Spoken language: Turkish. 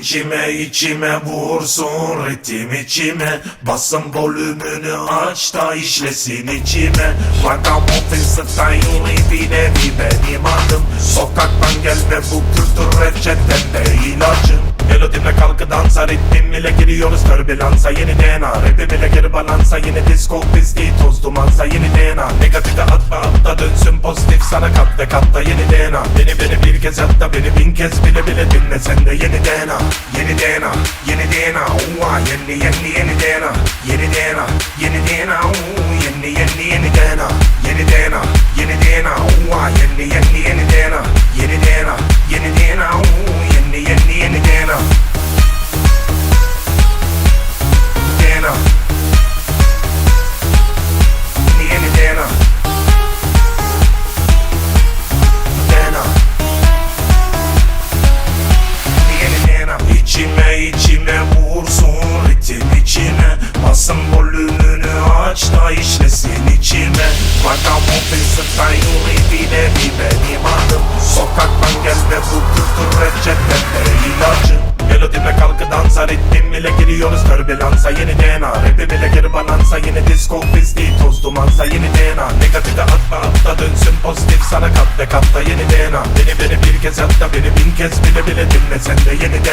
içime içime vursun ritim içime. Basın volümünü aç da işlesin içime. Ragamuffin style'ı bir nevi benim adım Sokaktan gel ve bu kültür reçetende ilacım. Melodimle kalkı dansa ritmim ile giriyoruz türbülansa Yeni DNA rapim ile geri balansa Yeni disco pisliği toz dumansa Yeni DNA negatife atma atla dönsün pozitif sana katta katta yeni DNA Beni beni bir kez hatta beni bin kez bile bile dinle sen de yeni DNA Yeni DNA yeni DNA Uva yeni yeni Yeni DNA volümünü aç da işlesin içime Ragamuffin style'ı bile bir benim adım? Sokaktan gel ve bu kültür reçetede ilacım Melodime kalkı dansa ritmim ile giriyoruz. Türbülansa Yeni DNA rapim ile geri balansa Yeni disco pisliği toz dumansa Yeni DNA negatife atma atla dönsün pozitif sana katta katta yeni DNA Beni beni bir kez hatta beni bin kez bile bile dinle sen de yeni DNA